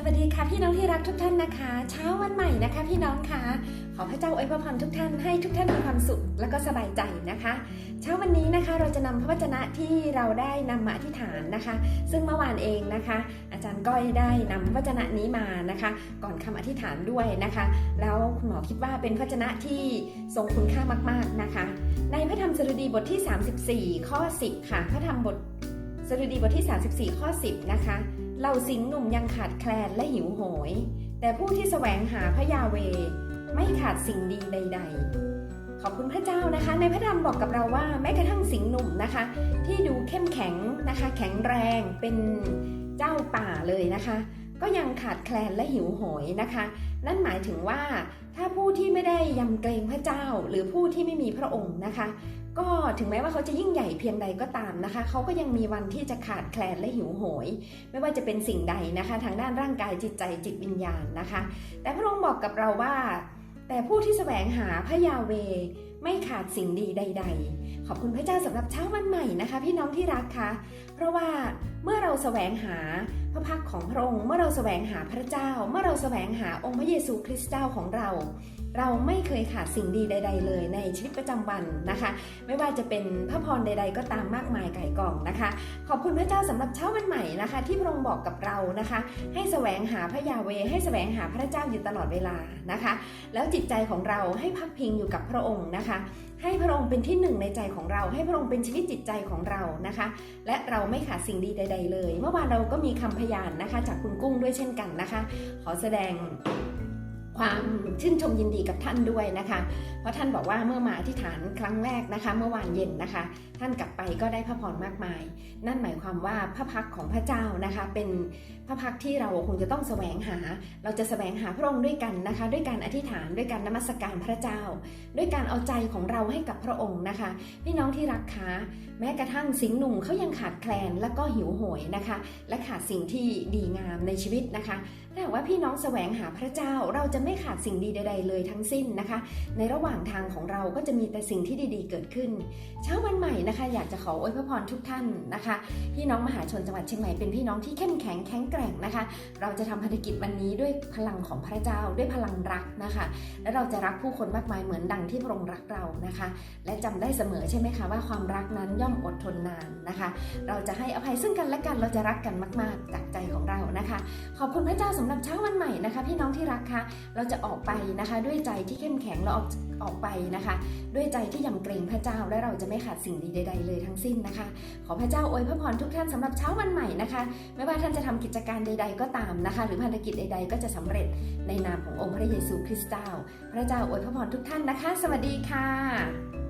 สวัสดีค่ะพี่น้องที่รักทุกท่านนะคะ เช้าวันใหม่นะคะ พี่น้องคะขอพระเจ้าอวยพรทุกท่านให้ทุกท่านมีความสุขและก็สบายใจนะคะ เช้าวันนี้นะคะเราจะนำพระวจนะที่เราได้นำมาอธิษฐานนะคะ ซึ่งเมื่อวานเองนะคะ อาจารย์ก้อยได้นำพระวจนะนี้มานะคะ ก่อนคำอธิษฐานด้วยนะคะ แล้วคุณหมอคิดว่าเป็นพระวจนะที่ทรงคุณค่ามากๆนะคะ ในพระธรรมสดุดีบทที่ 34 ข้อ 10 ค่ะ พระธรรมบทสดุดีบทที่ 34 ข้อ 10 นะคะ เหล่าสิงหนุ่มยังขาดแคลนและหิวโหย แต่ผู้ที่แสวงหาพระยาเว ไม่ขาดสิ่งดีใด ๆ ขอบคุณพระเจ้านะคะ ในพระธรรมบอกกับเราว่าแม้กระทั่งสิงหนุ่มนะคะ ที่ดูเข้มแข็งนะคะ แข็งแรงเป็นเจ้าป่าเลยนะคะ ก็ยังขาดแคลนและหิวโหยนะคะ นั่นหมายถึงว่าถ้าผู้ที่ไม่ได้ยำเกรงพระเจ้า หรือผู้ที่ไม่มีพระองค์นะคะ ก็ถึงแม้ว่าเขาจะยิ่งใหญ่เพียงใดก็ตามนะคะ เขาก็ยังมีวันที่จะขาดแคลนและหิวโหย ไม่ว่าจะเป็นสิ่งใดนะคะ ทางด้านร่างกายจิตใจจิตวิญญาณนะคะ แต่พระองค์บอกกับเราว่า แต่ผู้ที่แสวงหาพระยาเวไม่ขาดสิ่งดีใด ๆ ขอบคุณพระเจ้าสำหรับเช้าวันใหม่นะคะ พี่น้องที่รักค่ะเพราะว่าเมื่อเราแสวงหา ระพักของพระองค์เมื่อเราแสวงหาพระเจ้า เมื่อเราแสวงหาองค์พระเยซูคริสต์เจ้าของเรา เราไม่เคยขาดสิ่งดีใด ๆ เลยในชีวิตประจำวันนะคะ ไม่ว่าจะเป็นพระพรใด ๆ ก็ตามมากมายไก่กองนะคะ ขอบคุณพระเจ้าสำหรับเช้าวันใหม่นะคะ ที่พระองค์บอกกับเรานะคะ ให้แสวงหาพระยาเวให้แสวงหาพระเจ้าอยู่ตลอดเวลานะคะ แล้วจิตใจของเราให้พักพิงอยู่กับพระองค์นะคะให้พระองค์เป็นที่หนึ่งในใจของเรา ให้พระองค์เป็นชีวิตจิตใจของเรานะคะ และเราไม่ขาดสิ่งดีใด ๆ เลย เมื่อวานเราก็มีคำพยานนะคะ จากคุณกุ้งด้วยเช่นกันนะคะ ขอแสดง ความชื่นชมยินดีกับท่านด้วยนะคะ เพราะท่านบอกว่าเมื่อมาอธิษฐานครั้งแรกนะคะ เมื่อวานเย็นนะคะ ท่านกลับไปก็ได้พระพรมากมาย นั่นหมายความว่าพระพักของพระเจ้านะคะ เป็นพระพักที่เราคงจะต้องแสวงหา เราจะแสวงหาพระองค์ด้วยกันนะคะ ด้วยการอธิษฐานด้วยการนมัสการพระเจ้า ด้วยการเอาใจของเราให้กับพระองค์นะคะพี่น้องที่รักคะแม้กระทั่งสิงห์หนุ่มเขายังขาดแคลนและก็หิวโหยนะคะ และขาดสิ่งที่ดีงามในชีวิตนะคะถ้าหากว่าพี่น้องแสวงหาพระเจ้าเราจะไม่ขาดสิ่งดีใด ๆ เลยทั้งสิ้นนะคะ ในระหว่างทางของเราก็จะมีแต่สิ่งที่ดีๆ เกิดขึ้น เช้าวันใหม่นะคะ อยากจะขออวยพรพรทุกท่านนะคะ พี่น้องมหาชนจังหวัดเชียงใหม่เป็นพี่น้องที่เข้มแข็งแข็งแกร่งนะคะ เราจะทำภารกิจวันนี้ด้วยพลังของพระเจ้าด้วยพลังรักนะคะ และเราจะรักผู้คนมากมายเหมือนดังที่พระองค์รักเรานะคะ และจำได้เสมอใช่ไหมคะว่าความรักนั้นย่อมอดทนนานนะคะ เราจะให้อภัยซึ่งกันและกันเราจะรักกันมาก ๆ จากใจของเรานะคะ ขอบคุณพระเจ้าสำหรับเช้าวันใหม่นะคะ พี่น้องที่รักคะเราจะออกไปนะคะ ด้วยใจที่เข้มแข็งเราออกออกไปนะคะ ด้วยใจที่ยำเกรงพระเจ้าและเราจะไม่ขาดสิ่งดีใด ๆ เลยทั้งสิ้นนะคะ ขอพระเจ้าอวยพระพรทุกท่านสำหรับเช้าวันใหม่นะคะ ไม่ว่าท่านจะทำกิจการใด ๆ ก็ตามนะคะ หรือภารกิจใด ๆ ก็จะสำเร็จในนามขององค์พระเยซูคริสต์เจ้า พระเจ้าอวยพระพรทุกท่านนะคะ สวัสดีค่ะ